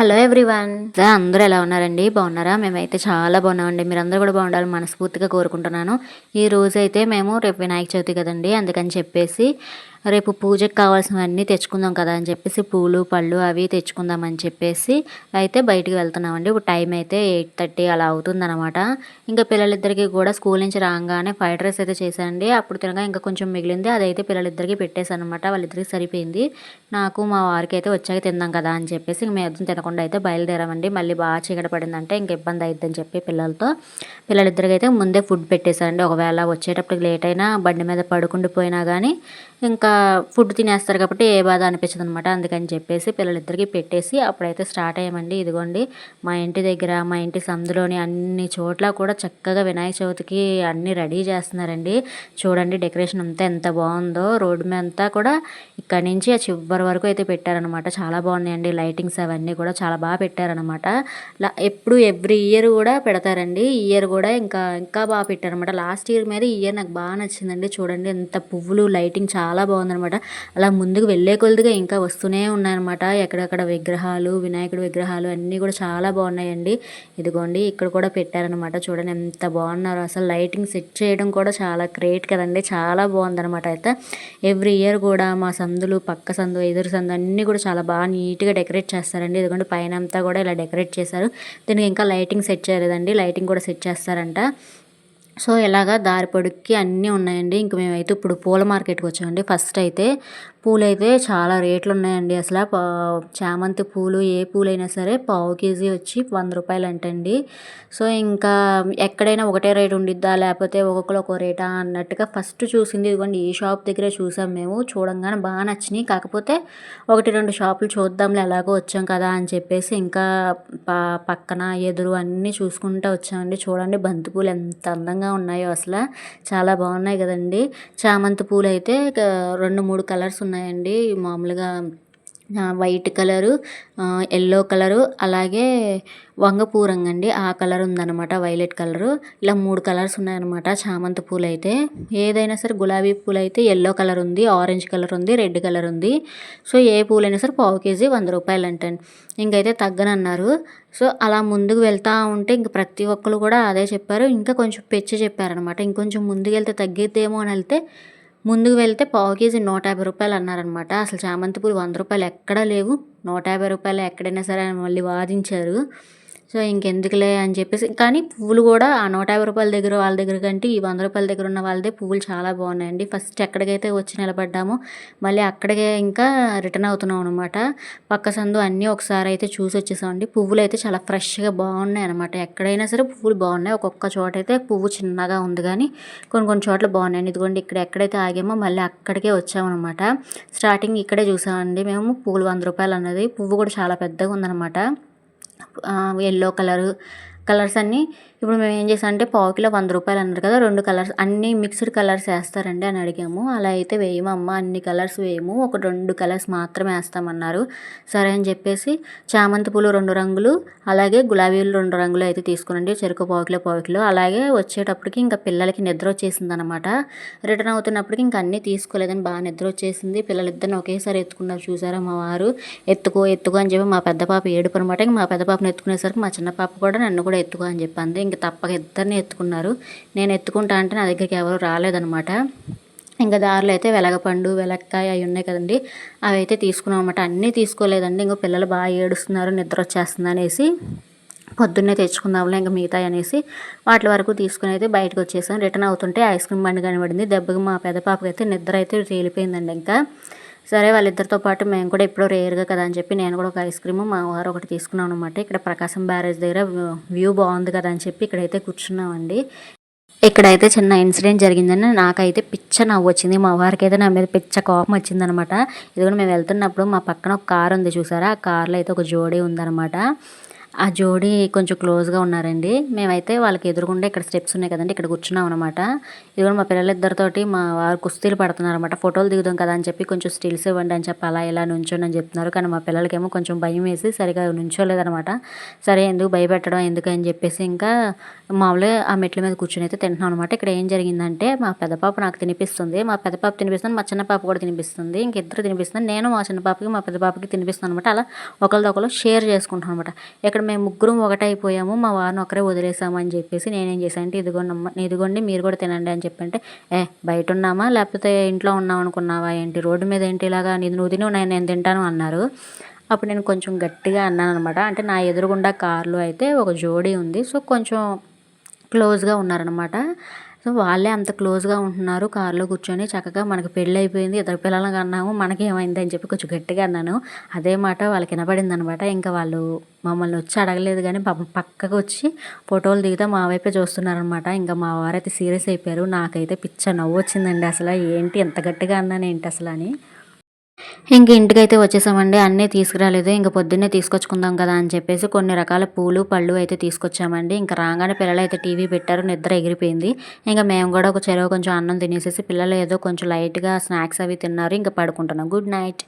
Hello everyone. అందరూ ఎలా ఉన్నారండి? బాగున్నారా? మేమైతే చాలా బాగున్నామండి. మీరందరూ కూడా బాగుండాలని మనస్ఫూర్తిగా కోరుకుంటున్నాను. ఈ రోజు అయితే మేము రేపు వినాయక చవితి కదండి అందుకని చెప్పేసి రేపు పూజకి కావాల్సినవన్నీ తెచ్చుకుందాం కదా అని చెప్పేసి పూలు పళ్ళు అవి తెచ్చుకుందామని చెప్పేసి అయితే బయటికి వెళ్తున్నామండి. ఇప్పుడు టైం అయితే ఎయిట్ థర్టీ అలా అవుతుందన్నమాట. ఇంకా పిల్లలిద్దరికి కూడా స్కూల్ నుంచి రాగానే ఫ్రైడ్ రైస్ అయితే చేశానండి. అప్పుడు తినగా ఇంకా కొంచెం మిగిలింది. అదైతే పిల్లలిద్దరికి పెట్టేశాను అనమాట వాళ్ళిద్దరికి సరిపోయింది. నాకు మా వారికి అయితే వచ్చాక తిందాం కదా అని చెప్పేసి ఇంక మేము తినకుండా అయితే బయలుదేరామండి. మళ్ళీ బాగా చీకట పడిందంటే ఇంక ఇబ్బంది అయిద్దని చెప్పి పిల్లలతో పిల్లలిద్దరికి అయితే ముందే ఫుడ్ పెట్టేశారండి ఒకవేళ వచ్చేటప్పటికి లేట్ అయినా బండి మీద పడుకుండిపోయినా కానీ ఇంకా ఫుడ్ తినేస్తారు కాబట్టి ఏ బాధ అనిపించదు అనమాట అందుకని చెప్పేసి పిల్లలిద్దరికీ పెట్టేసి అప్పుడైతే స్టార్ట్ అయ్యామండి. ఇదిగోండి మా ఇంటి దగ్గర మా ఇంటి సందులోని అన్ని చోట్ల కూడా చక్కగా వినాయక చవితికి అన్నీ రెడీ చేస్తున్నారండి. చూడండి డెకరేషన్ అంతా ఎంత బాగుందో. రోడ్డు మీద అంతా కూడా ఇక్కడ నుంచి ఆ చివరి వరకు అయితే పెట్టారనమాట చాలా బాగున్నాయండి లైటింగ్స్ అవన్నీ కూడా చాలా బాగా పెట్టారనమాట ఎప్పుడు ఎవ్రీ ఇయర్ కూడా పెడతారండి. ఈ ఇయర్ కూడా ఇంకా ఇంకా బాగా పెట్టారనమాట లాస్ట్ ఇయర్ మీద ఈ ఇయర్ నాకు బాగా నచ్చిందండి. చూడండి ఎంత పువ్వులు లైటింగ్ చాలా చాలా బాగుందనమాట అలా ముందుకు వెళ్ళే కొద్దిగా ఇంకా వస్తూనే ఉన్నాయన్నమాట. ఎక్కడెక్కడ విగ్రహాలు వినాయకుడి విగ్రహాలు అన్నీ కూడా చాలా బాగున్నాయండి. ఇదిగోండి ఇక్కడ కూడా పెట్టారనమాట చూడండి ఎంత బాగున్నారు. అసలు లైటింగ్ సెట్ చేయడం కూడా చాలా గ్రేట్ కదండి. చాలా బాగుందనమాట అయితే. ఎవ్రీ ఇయర్ కూడా మా సందులు పక్క సందు ఎదురు సందు అన్నీ కూడా చాలా బాగా నీట్గా డెకరేట్ చేస్తారండి. ఇదిగోండి పైన అంతా కూడా ఇలా డెకరేట్ చేశారు. దీనికి ఇంకా లైటింగ్ సెట్ చేయలేదండి. లైటింగ్ కూడా సెట్ చేస్తారంట. సో ఇలాగా దారి పొడుక్కి అన్నీ ఉన్నాయండి. ఇంక మేమైతే ఇప్పుడు పూల మార్కెట్కి వచ్చామండి. ఫస్ట్ అయితే పూలు అయితే చాలా రేట్లు ఉన్నాయండి. అసలు చామంతి పూలు ఏ పూలైనా సరే పావు కేజీ వచ్చి వంద రూపాయలు అంటండి సో ఇంకా ఎక్కడైనా ఒకటే రేటు ఉండిద్దా లేకపోతే ఒక్కొక్కరు ఒక్కో రేటా అన్నట్టుగా ఫస్ట్ చూసింది. ఇదిగోండి ఈ షాప్ దగ్గరే చూసాం మేము. చూడంగానే బాగా నచ్చినాయి. కాకపోతే ఒకటి రెండు షాపులు చూద్దాంలే ఎలాగో వచ్చాం కదా అని చెప్పేసి ఇంకా పక్కన ఎదురు అన్నీ చూసుకుంటూ వచ్చామండి. చూడండి బంతిపూలు ఎంత అందంగా ఉన్నాయో అసలు. చాలా బాగున్నాయి కదండి. చామంతి పూలు అయితే రెండు మూడు కలర్స్ ఉన్నాయండి. మామూలుగా వైట్ కలరు ఎల్లో కలరు అలాగే వంగపూ రంగు అండి. ఆ కలర్ ఉందన్నమాట వైలెట్ కలరు. ఇలా మూడు కలర్స్ ఉన్నాయన్నమాట చామంతి పూలు అయితే ఏదైనా సరే గులాబీ పూలు అయితే ఎల్లో కలర్ ఉంది ఆరెంజ్ కలర్ ఉంది రెడ్ కలర్ ఉంది. సో ఏ పూలైనా సరే పావు కేజీ వంద రూపాయలు అంటండి ఇంకైతే తగ్గనన్నారు. సో అలా ముందుకు వెళ్తూ ఉంటే ఇంక ప్రతి ఒక్కరు కూడా అదే చెప్పారు. ఇంకా కొంచెం పెచ్చి చెప్పారనమాట ఇంకొంచెం ముందుకు వెళ్తే తగ్గిద్దేమో అని వెళ్తే ముందుకు వెళ్తే పావు కేజీ నూట యాభై రూపాయలు అన్నారనమాట అసలు చామంతి పూలు వంద రూపాయలు ఎక్కడా లేవు. నూట యాభై రూపాయలు ఎక్కడైనా సరే మళ్ళీ వాదించారు. సో ఇంకెందుకులే అని చెప్పేసి కానీ పువ్వులు కూడా ఆ నూట యాభై రూపాయల దగ్గర వాళ్ళ దగ్గర కంటే ఈ వంద రూపాయల దగ్గర ఉన్న వాళ్ళదే పువ్వులు చాలా బాగున్నాయండి. ఫస్ట్ ఎక్కడికైతే వచ్చి నిలబడ్డామో మళ్ళీ అక్కడికే ఇంకా రిటర్న్ అవుతున్నాం అనమాట పక్క సందు అన్నీ ఒకసారి అయితే చూసి వచ్చేసామండి. పువ్వులు అయితే చాలా ఫ్రెష్గా బాగున్నాయి అనమాట ఎక్కడైనా సరే పువ్వులు బాగున్నాయి. ఒక్కొక్క చోట అయితే పువ్వు చిన్నగా ఉంది కానీ కొన్ని కొన్ని చోట్ల బాగున్నాయండి. ఇదిగోండి ఇక్కడ ఎక్కడైతే ఆగామో మళ్ళీ అక్కడికే వచ్చామన్నమాట స్టార్టింగ్ ఇక్కడే చూసామండి మేము. పువ్వులు వంద రూపాయలు అన్నది. పువ్వు కూడా చాలా పెద్దగా ఉందన్నమాట. ఎల్లో కలరు కలర్స్ అన్నీ ఇప్పుడు మేము ఏం చేసాం అంటే పావు కిలో వంద రూపాయలు అన్నారు కదా రెండు కలర్స్ అన్నీ మిక్స్డ్ కలర్స్ వేస్తారండి అని అడిగాము. అలా అయితే వేయమమ్మ అన్ని కలర్స్ వేయము ఒక రెండు కలర్స్ మాత్రమే వేస్తామన్నారు. సరే అని చెప్పేసి చామంతి పూలు రెండు రంగులు అలాగే గులాబీలు రెండు రంగులు అయితే తీసుకునండి. చెరుకు పావు కిలో పావు కిలో. అలాగే వచ్చేటప్పటికి ఇంకా పిల్లలకి నిద్ర వచ్చేసింది అనమాట రిటర్న్ అవుతున్నప్పటికి ఇంకా అన్నీ తీసుకోలేదని బాగా నిద్ర వచ్చేసింది. పిల్లలిద్దరిని ఒకేసారి ఎత్తుకున్నారు చూసారా మా వారు. ఎత్తుకో ఎత్తుకో అని చెప్పి మా పెద్ద పాప ఏడుపు అనమాట మా పెద్ద పాపను ఎత్తుకునేసరికి మా చిన్న పాప కూడా నన్ను కూడా ఎత్తుకో అని చెప్పింది. ఇంక తప్పక ఇద్దరిని ఎత్తుకున్నారు. నేను ఎత్తుకుంటా అంటే నా దగ్గరికి ఎవరు రాలేదనమాట. ఇంకా దారిలో అయితే వెలగపండు వెలక్కాయ అవి ఉన్నాయి కదండి. అవి అయితే తీసుకున్నాం అనమాట అన్నీ తీసుకోలేదండి. ఇంకో పిల్లలు బాగా ఏడుస్తున్నారు నిద్ర వచ్చేస్తుంది అనేసి. పొద్దున్నే తెచ్చుకుందాంలే ఇంకా మిగతా అనేసి వాటి వరకు తీసుకుని అయితే బయటకు వచ్చేసాం. రిటర్న్ అవుతుంటే ఐస్ క్రీమ్ బండి కనబడింది. దెబ్బకి మా పెద్ద పాపకి అయితే నిద్ర అయితే తేలిపోయిందండి ఇంకా. సరే వాళ్ళిద్దరితో పాటు మేము కూడా ఎప్పుడో రేర్గా కదా అని చెప్పి నేను కూడా ఒక ఐస్ క్రీమ్ మా వారు ఒకటి తీసుకున్నాం అనమాట ఇక్కడ ప్రకాశం బ్యారేజ్ దగ్గర వ్యూ బాగుంది కదా అని చెప్పి ఇక్కడైతే కూర్చున్నామండి. ఇక్కడైతే చిన్న ఇన్సిడెంట్ జరిగిందని నాకైతే పిచ్చ నవ్వు వచ్చింది. మా వారికి అయితే నా మీద పిచ్చ కోపం వచ్చిందనమాట ఇదిగో మేము వెళ్తున్నప్పుడు మా పక్కన ఒక కార్ ఉంది చూసారా? ఆ కార్లో అయితే ఒక జోడీ ఉందనమాట ఆ జోడీ కొంచెం క్లోజ్గా ఉన్నారండి. మేమైతే వాళ్ళకి ఎదురుగుండా ఇక్కడ స్టెప్స్ ఉన్నాయి కదండి ఇక్కడ కూర్చున్నాం అనమాట ఇదిగో మా పిల్లలిద్దరితోటి మా వారు కుస్తీలు పడుతున్నారు అనమాట ఫోటోలు దిగుదాం కదా అని చెప్పి కొంచెం స్టిల్స్ ఇవ్వండి అని చెప్పి అలా ఇలా నుంచోని అని చెప్తున్నారు. కానీ మా పిల్లలకేమో కొంచెం భయం వేసి సరిగా నుంచోలేదనమాట సరే ఎందుకు భయపెట్టడం ఎందుకు అని చెప్పేసి ఇంకా మామూలుగా ఆ మెట్ల మీద కూర్చొని అయితే తింటున్నాం అనమాట ఇక్కడ ఏం జరిగిందంటే మా పెద్ద పాప నాకు తినిపిస్తుంది. మా పెద్ద పాప తినిపిస్తుంది మా చిన్న పాప కూడా తినిపిస్తుంది. ఇంక ఇద్దరు తినిపిస్తుంది. నేను మా చిన్న పాపకి మా పెద్ద పాపకి తినిపిస్తాను అనమాట అలా ఒకరిదొకరు షేర్ చేసుకుంటాం అనమాట ఇక్కడ మేము ముగ్గురం ఒకటైపోయాము మా వారిని ఒకరే వదిలేసామని చెప్పేసి నేనేం చేశాను అంటే ఇదిగోండి అమ్మ ఇదిగోండి మీరు కూడా తినండి అని చెప్పంటే ఏ బయట ఉన్నామా లేకపోతే ఇంట్లో ఉన్నాం అనుకున్నావా ఏంటి? రోడ్డు మీద ఏంటి ఇలాగా? నీది నువ్వు తిను నేను నేను తింటాను అన్నారు. అప్పుడు నేను కొంచెం గట్టిగా అన్నాను అనమాట. అంటే నా ఎదురుగుండా కార్లు అయితే ఒక జోడీ ఉంది. సో కొంచెం క్లోజ్గా ఉన్నారనమాట. సో వాళ్ళే అంత క్లోజ్గా ఉంటున్నారు. కారులో కూర్చొని చక్కగా మనకి పెళ్ళి అయిపోయింది. ఇద్దరు పిల్లలకి అన్నాము మనకి ఏమైంది అని చెప్పి కొంచెం గట్టిగా అన్నాను. అదే మాట వాళ్ళకి వినపడింది అనమాట ఇంకా వాళ్ళు మమ్మల్ని వచ్చి అడగలేదు కానీ పాపం పక్కకు వచ్చి ఫోటోలు దిగితే మా వైపే చూస్తున్నారనమాట. ఇంకా మా వారైతే సీరియస్ అయిపోయారు. నాకైతే పిచ్చ నవ్వు వచ్చిందండి అసలు. ఏంటి ఎంత గట్టిగా అన్నాను ఏంటి అసలు అని. ఇంక ఇంటికైతే వచ్చేసామండి. అన్నీ తీసుకురాలేదు. ఇంక పొద్దున్నే తీసుకొచ్చుకుందాం కదా అని చెప్పేసి కొన్ని రకాల పూలు పళ్ళు అయితే తీసుకొచ్చామండి. ఇంకా రాగానే పిల్లలు అయితే టీవీ పెట్టారు. నిద్ర ఎగిరిపోయింది. ఇంకా మేము కూడా ఒక చెరువు కొంచెం అన్నం తినేసేసి పిల్లలు ఏదో కొంచెం లైట్గా స్నాక్స్ అవి తిన్నారు. ఇంకా పడుకుంటున్నాం. Good night.